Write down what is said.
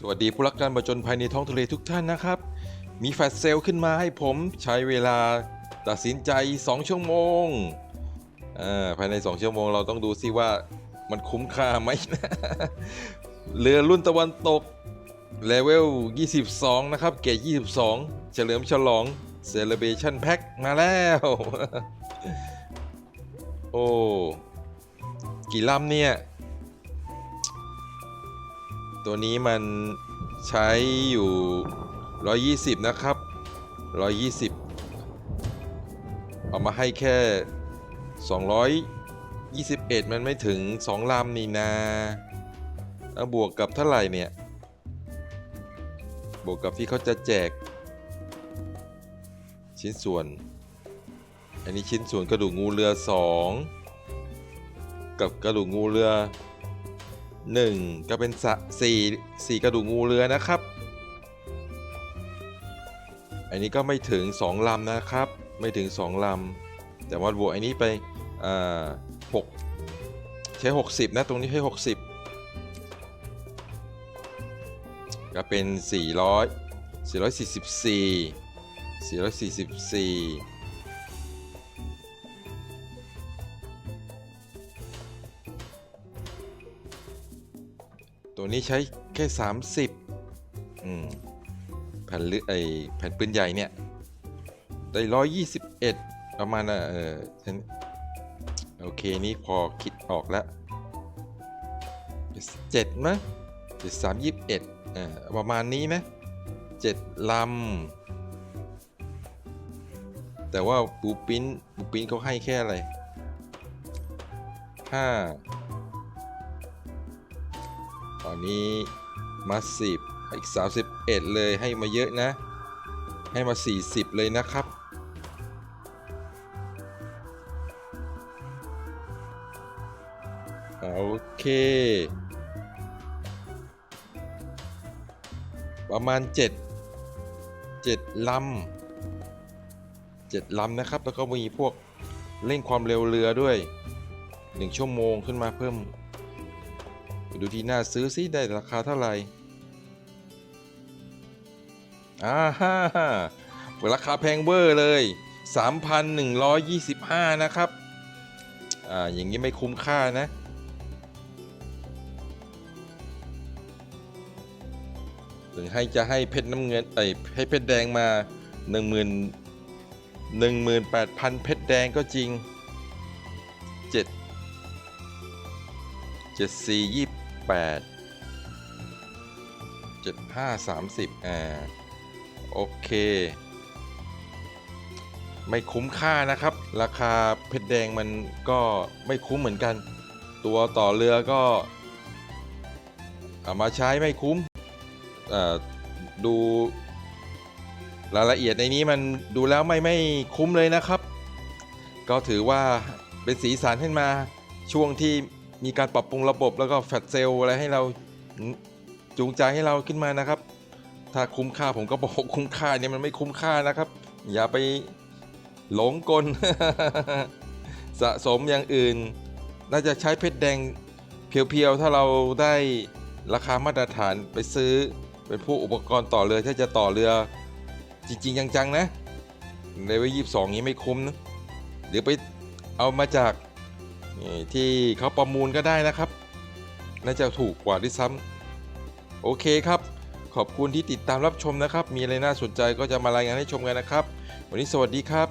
สวัสดีผู้รักการประจนภัยในท้องทะเลทุกท่านนะครับ มีแฟลชเซลลขึ้นมาให้ผมใช้เวลาตัดสินใจ 2 ชั่วโมงภายใน 2 ชั่วโมงเราต้องดูซิว่ามันคุ้มค่าไหมนะเรือรุ่นตะวันตกเลเวล 22 นะครับ เกรด22 เฉลิมฉลอง Celebration Pack มาแล้ว โอ้ กี่ลำเนี่ย ตัวนี้มันใช้อยู่ 120 นะครับ 120 เอามาให้แค่ 221 มันไม่ถึง 2 ลำนี่นาเอาบวกกับเท่าไหร่เนี่ย บวกกับที่เขาจะแจก ชิ้นส่วน อันนี้ชิ้นส่วนกระดูกงูเรือ 2 กับกระดูกงูเรือ 1 ก็เป็นสะสี่สี่กระดูกงูเรือนะครับ อันนี้ก็ไม่ถึง 2 ลำนะครับ ไม่ถึง 2 ลำ แต่ว่าบวกอันนี้ไปอ่าหกใช้ 60 นะ ตรงนี้ใช้ 60 ก็เป็น 400 444 444 ตัวนี้ใช้แค่ 30อืมแผ่นลึกไอแผ่นปืนใหญ่เนี่ยได้121ประมาณน่ะเออฉันโอเค นี่พอคิดออกแล้วเจ็ดมั้ยเจ็ดสามยี่สิบเอ็ดอ่าประมาณนี้นะเจ็ดลำแต่ว่าปูปิ้นปูปิ้นเขาให้แค่อะไรห้า ตอนนี้มาสิบอีก 31 เลยให้มาเยอะนะ ให้มา 40 เลยนะครับ โอเค ประมาณ 7 7ลำ7ลำนะครับ แล้วก็มีพวกเร่งความเร็วเรือด้วย 1 ชั่วโมงขึ้นมาเพิ่ม ไปดูที่หน้าซื้อซิได้ราคาเท่าไหร่อ่าฮ่าราคาแพงเวอร์เลย 3,125 นะครับ อ่า อย่างนี้ไม่คุ้มค่านะ ถึงให้จะให้เพชรน้ำเงินไอยให้เพชรแดงมา 10,000 18,000 เพชรแดงก็จริง 7 เจ็ดสี่ยี่แอ่าโอเค ไม่คุ้มค่านะครับ ราคาเพชรแดงมันก็ไม่คุ้มเหมือนกัน ตัวต่อเรือก็เอามาใช้ไม่คุ้มดูรายละเอียดในนี้มันดูแล้วไม่ไม่คุ้มเลยนะครับ ก็ถือว่าเป็นสีสันขึ้นมาช่วงที่ มีการปรับปรุงระบบแล้วก็แฟลชเซลอะไรให้เราจูงใจให้เราขึ้นมานะครับ ถ้าคุ้มค่าผมก็บอกคุ้มค่าเนี่ยมันไม่คุ้มค่านะครับ อย่าไปหลงกล สะสมอย่างอื่น น่าจะใช้เพชรแดงเพียวๆ ถ้าเราได้ราคามาตรฐานไปซื้อเป็นผู้อุปกรณ์ต่อเรือถ้าจะต่อเรือจริง ๆ จัง ๆ นะเลเวลยี่สิบสองนี้ไม่คุ้มนะหรือไปเอามาจาก ที่เขาประมูลก็ได้นะครับ น่าจะถูกกว่าด้วยซ้ำโอเคครับ ขอบคุณที่ติดตามรับชมนะครับ มีอะไรน่าสนใจก็จะมารายงานให้ชมกันนะครับ วันนี้สวัสดีครับ